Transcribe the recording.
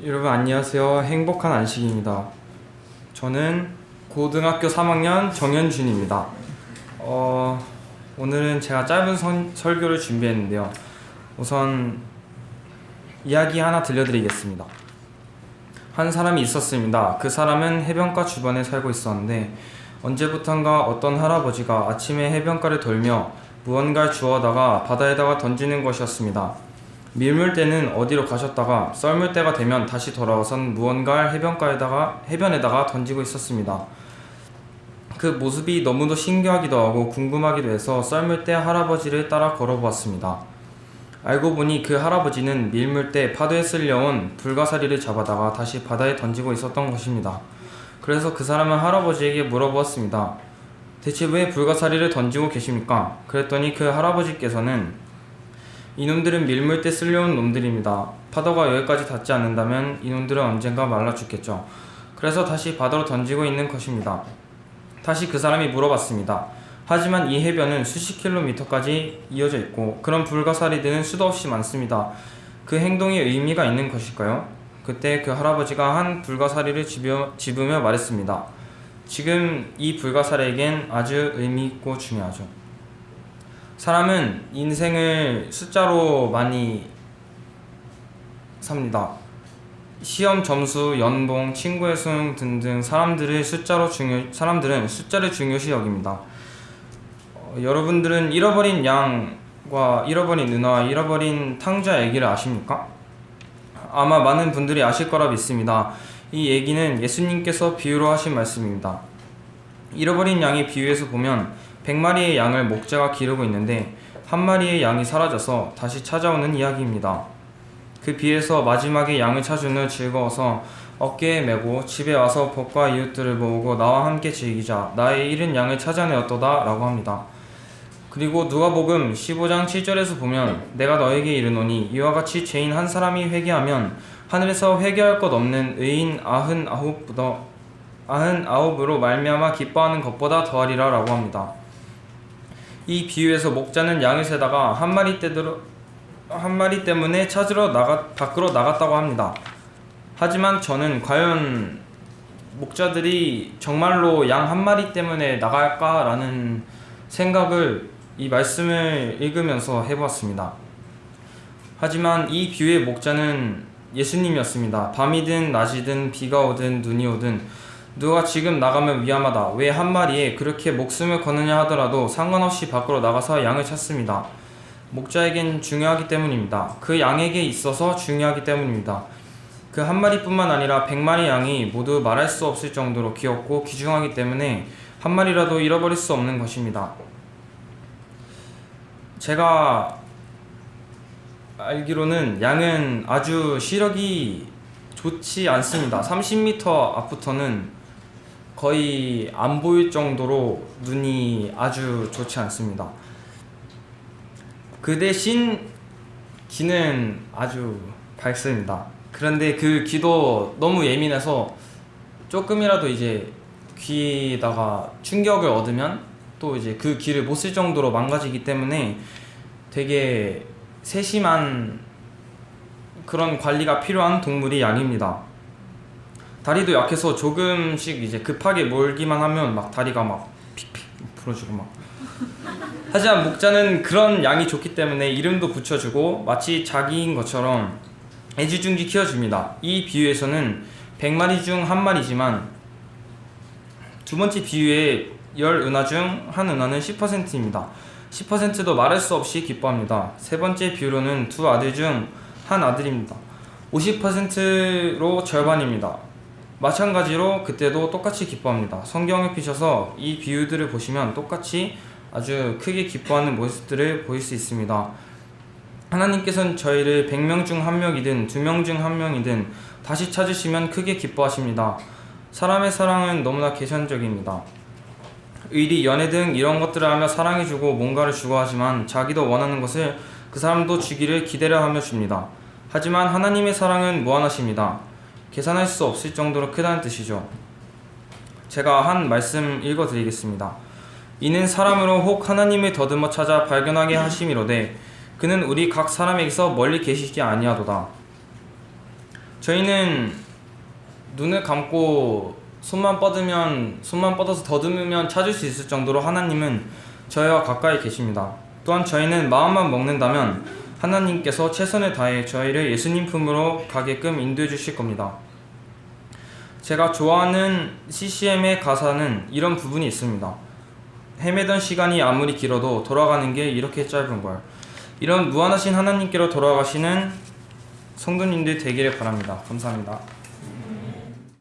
여러분 안녕하세요. 행복한 안식입니다. 저는 고등학교 3학년 정현준입니다. 어, 오늘은 제가 짧은 선- 설교를 준비했는데요. 우선 이야기 하나 들려드리겠습니다. 한 사람이 있었습니다. 그 사람은 해변가 주변에 살고 있었는데 언제부턴가 어떤 할아버지가 아침에 해변가를 돌며 무언가를 주워다가 바다에다가 던지는 것이었습니다. 밀물 때는 어디로 가셨다가 썰물 때가 되면 다시 돌아와선 무언가를 해변가에다가 해변에다가 던지고 있었습니다. 그 모습이 너무도 신기하기도 하고 궁금하기도 해서 썰물 때 할아버지를 따라 걸어보았습니다. 알고 보니 그 할아버지는 밀물 때 파도에 쓸려온 불가사리를 잡아다가 다시 바다에 던지고 있었던 것입니다. 그래서 그 사람은 할아버지에게 물어보았습니다. 대체 왜 불가사리를 던지고 계십니까? 그랬더니 그 할아버지께서는 이놈들은 밀물 때 쓸려온 놈들입니다. 파도가 여기까지 닿지 않는다면 이놈들은 언젠가 말라 죽겠죠. 그래서 다시 바다로 던지고 있는 것입니다. 다시 그 사람이 물어봤습니다. 하지만 이 해변은 수십 킬로미터까지 이어져 있고 그런 불가사리들은 수도 없이 많습니다. 그 행동이 의미가 있는 것일까요? 그때 그 할아버지가 한 불가사리를 집여, 집으며 말했습니다. 지금 이 불가사리에겐 아주 의미 있고 중요하죠. 사람은 인생을 숫자로 많이 삽니다. 시험 점수, 연봉, 친구의 수능 등등 사람들을 숫자로 중요 사람들은 숫자를 중요시 여깁니다. 어, 여러분들은 잃어버린 양과 잃어버린 누나와 잃어버린 탕자 얘기를 아십니까? 아마 많은 분들이 아실 거라 믿습니다. 이 얘기는 예수님께서 비유로 하신 말씀입니다. 잃어버린 양의 비유에서 보면 100마리의 양을 목자가 기르고 있는데 한 마리의 양이 사라져서 다시 찾아오는 이야기입니다. 그 비에서 마지막에 양을 찾은 후 즐거워서 어깨에 메고 집에 와서 복과 이웃들을 모으고 나와 함께 즐기자 나의 잃은 양을 찾아내었도다 라고 합니다. 그리고 누가복음 15장 7절에서 보면 내가 너에게 이르노니 이와 같이 죄인 한 사람이 회개하면 하늘에서 회개할 것 없는 의인 아흔 아홉보다 아흔 아홉으로 말미암아 기뻐하는 것보다 더하리라라고 합니다. 이 비유에서 목자는 양을 세다가 한 마리 떼들어 한 마리 때문에 찾으러 나가 밖으로 나갔다고 합니다. 하지만 저는 과연 목자들이 정말로 양 한 마리 때문에 나갈까라는 생각을 이 말씀을 읽으면서 해보았습니다. 하지만 이 비유의 목자는 예수님이었습니다. 밤이든 낮이든 비가 오든 눈이 오든 누가 지금 나가면 위험하다. 왜 한 마리에 그렇게 목숨을 거느냐 하더라도 상관없이 밖으로 나가서 양을 찾습니다. 목자에겐 중요하기 때문입니다. 그 양에게 있어서 중요하기 때문입니다. 그 한 마리뿐만 아니라 백 마리 양이 모두 말할 수 없을 정도로 귀엽고 귀중하기 때문에 한 마리라도 잃어버릴 수 없는 것입니다. 제가 알기로는 양은 아주 시력이 좋지 않습니다. 30m 앞부터는 거의 안 보일 정도로 눈이 아주 좋지 않습니다. 그 대신 귀는 아주 밝습니다. 그런데 그 귀도 너무 예민해서 조금이라도 이제 귀에다가 충격을 얻으면 또 이제 그 귀를 못 쓸 정도로 망가지기 때문에 되게 세심한 그런 관리가 필요한 동물이 양입니다. 다리도 약해서 조금씩 이제 급하게 몰기만 하면 막 다리가 막 픽픽 부러지고 막 하지만 목자는 그런 양이 좋기 때문에 이름도 붙여주고 마치 자기인 것처럼 애지중지 키워줍니다. 이 비유에서는 100마리 중 한 마리지만 두 번째 비유의 열 은하 중한 은하는 10%입니다. 10%도 말할 수 없이 기뻐합니다. 세 번째 비유로는 두 아들 중 한 아들입니다. 50%로 절반입니다. 마찬가지로 그때도 똑같이 기뻐합니다. 성경을 피셔서 이 비유들을 보시면 똑같이 아주 크게 기뻐하는 모습들을 보일 수 있습니다. 하나님께서는 저희를 100명 중 한 명이든 두명중 한 명이든 다시 찾으시면 크게 기뻐하십니다. 사람의 사랑은 너무나 계산적입니다. 의리, 연애 등 이런 것들을 하며 사랑해주고 뭔가를 주고 하지만 자기도 원하는 것을 그 사람도 주기를 기대려 하며 줍니다. 하지만 하나님의 사랑은 무한하십니다. 계산할 수 없을 정도로 크다는 뜻이죠. 제가 한 말씀 읽어드리겠습니다. 이는 사람으로 혹 하나님을 더듬어 찾아 발견하게 하심이로되 그는 우리 각 사람에게서 멀리 계시지 아니하도다. 저희는 눈을 감고 손만 뻗으면 손만 뻗어서 더듬으면 찾을 수 있을 정도로 하나님은 저희와 가까이 계십니다. 또한 저희는 마음만 먹는다면 하나님께서 최선을 다해 저희를 예수님 품으로 가게끔 인도해 주실 겁니다. 제가 좋아하는 CCM의 가사는 이런 부분이 있습니다. 헤매던 시간이 아무리 길어도 돌아가는 게 이렇게 짧은 걸. 이런 무한하신 하나님께로 돌아가시는 성도님들 되기를 바랍니다. 감사합니다.